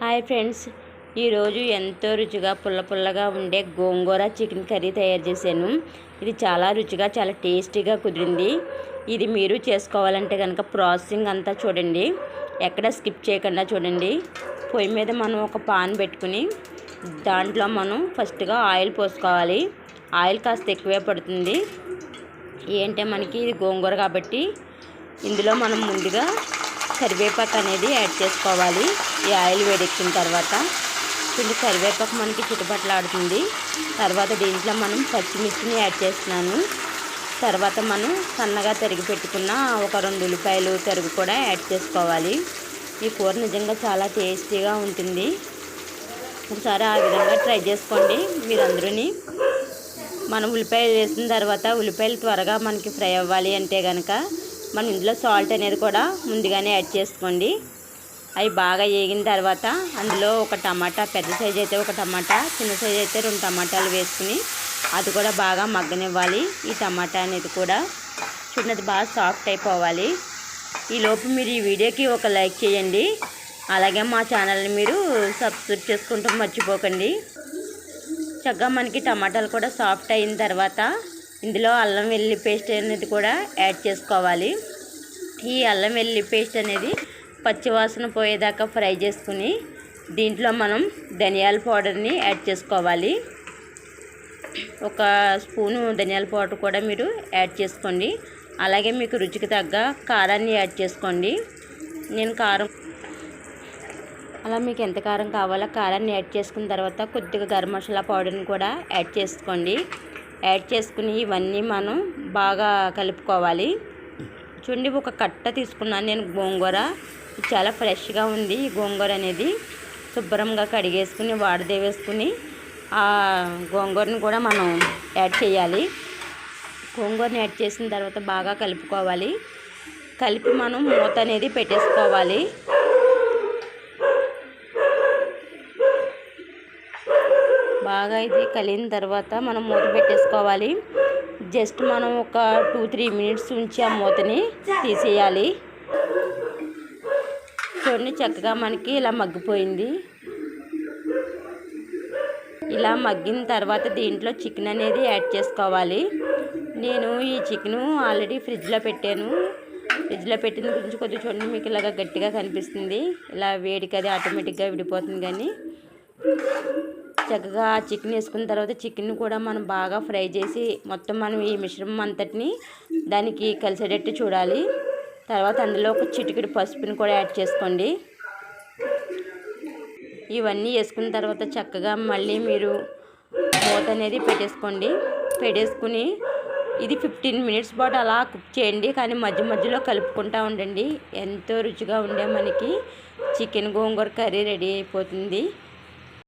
Hi friends. ఈరోజు ఎంతో రుచిగా పుల్ల పుల్లగా ఉండే గోంగూర చికెన్ కర్రీ తయారు చేశాను. ఇది చాలా రుచిగా చాలా టేస్టీగా కుదిరింది. ఇది మీరు చేసుకోవాలంటే కనుక ప్రాసెసింగ్ అంతా చూడండి. ఎక్కడ స్కిప్ చేయకుండా చూడండి. పొయ్యి మీద మనం ఒక పాన్ పెట్టుకుని దాంట్లో మనం ఫస్ట్గా ఆయిల్ పోసుకోవాలి. ఆయిల్ కాస్త ఎక్కువే పడుతుంది. ఏంటంటే మనకి ఇది గోంగూర కాబట్టి ఇందులో మనం ముందుగా కరివేపాకు అనేది యాడ్ చేసుకోవాలి. ఈ ఆయిల్ వేడెక్కిన తర్వాత పిండి కరివేపాకు మనకి చుట్టుపట్లాడుతుంది తర్వాత దీంట్లో మనం పచ్చిమిర్చిని యాడ్ చేస్తున్నాను. తర్వాత మనం సన్నగా తరిగి పెట్టుకున్న ఒక రెండు ఉల్లిపాయలు తరుగు కూడా యాడ్ చేసుకోవాలి. ఈ కూర నిజంగా చాలా టేస్టీగా ఉంటుంది. ఒకసారి ఆ విధంగా ట్రై చేసుకోండి. మీరందరూని మనం ఉల్లిపాయలు వేసిన తర్వాత ఉల్లిపాయలు త్వరగా మనకి ఫ్రై అవ్వాలి అంటే కనుక మనం ఇందులో సాల్ట్ అనేది కూడా ముందుగానే యాడ్ చేసుకోండి. అవి బాగా వేగిన తర్వాత అందులో ఒక టమాటా పెద్ద సైజు అయితే ఒక టమాటా చిన్న సైజు అయితే రెండు టమాటాలు వేసుకుని అది కూడా బాగా మగ్గనివ్వాలి. ఈ టమాటా అనేది కూడా చిన్నది బాగా సాఫ్ట్ అయిపోవాలి. ఈ లోపు మీరు ఈ వీడియోకి ఒక లైక్ చేయండి. అలాగే మా ఛానల్ని మీరు సబ్స్క్రైబ్ చేసుకుంటూ మర్చిపోకండి. చక్కగా మనకి టమాటాలు కూడా సాఫ్ట్ అయిన తర్వాత ఇందులో అల్లం వెల్లుల్లి పేస్ట్ అనేది కూడా యాడ్ చేసుకోవాలి. ఈ అల్లం వెల్లుల్లి పేస్ట్ అనేది పచ్చివాసన పోయేదాకా ఫ్రై చేసుకుని దీంట్లో మనం ధనియాల పౌడర్ని యాడ్ చేసుకోవాలి. ఒక స్పూను ధనియాల పౌడర్ కూడా మీరు యాడ్ చేసుకోండి. అలాగే మీకు రుచికి తగ్గ కారాన్ని యాడ్ చేసుకోండి. నేను కారం అలా మీకు ఎంత కారం కావాలో కారాన్ని యాడ్ చేసుకున్న తర్వాత కొద్దిగా గరం మసాలా పౌడర్ని కూడా యాడ్ చేసుకోండి. యాడ్ చేసుకుని ఇవన్నీ మనం బాగా కలుపుకోవాలి. చూడండి ఒక కట్ట తీసుకున్నాను నేను గోంగూర. చాలా ఫ్రెష్గా ఉంది ఈ గోంగూర అనేది. శుభ్రంగా కడిగేసుకుని వాడదేవేసుకుని ఆ గోంగూరని కూడా మనం యాడ్ చేయాలి. గోంగూరని యాడ్ చేసిన తర్వాత బాగా కలుపుకోవాలి. కలిపి మనం మూత అనేది పెట్టేసుకోవాలి. బాగా ఇది కలిగిన తర్వాత మనం మూత పెట్టేసుకోవాలి. జస్ట్ మనం ఒక టూ త్రీ మినిట్స్ ఉంచి ఆ మూతని తీసేయాలి. చూడండి చక్కగా మనకి ఇలా మగ్గిపోయింది. ఇలా మగ్గిన తర్వాత దీంట్లో చికెన్ అనేది యాడ్ చేసుకోవాలి. నేను ఈ చికెను ఆల్రెడీ ఫ్రిడ్జ్లో పెట్టాను. ఫ్రిడ్జ్లో పెట్టిన గురించి కొద్దిగా చూడండి మీకు ఇలాగ గట్టిగా కనిపిస్తుంది. ఇలా వేడికి అది ఆటోమేటిక్గా విడిపోతుంది కానీ. చక్కగా చికెన్ వేసుకున్న తర్వాత చికెన్ కూడా మనం బాగా ఫ్రై చేసి మొత్తం మనం ఈ మిశ్రమం అంతటిని దానికి కలిసేటట్టు చూడాలి. తర్వాత అందులో ఒక చిటికెడు పసుపుని కూడా యాడ్ చేసుకోండి. ఇవన్నీ వేసుకున్న తర్వాత చక్కగా మళ్ళీ మీరు మూత అనేది పెట్టేసుకోండి. పెట్టేసుకుని ఇది ఫిఫ్టీన్ మినిట్స్ పాటు అలా కుక్ చేయండి. కానీ మధ్య మధ్యలో కలుపుకుంటూ ఉండండి. ఎంతో రుచిగా ఉండే మనకి చికెన్ గోంగూర కర్రీ రెడీ అయిపోతుంది.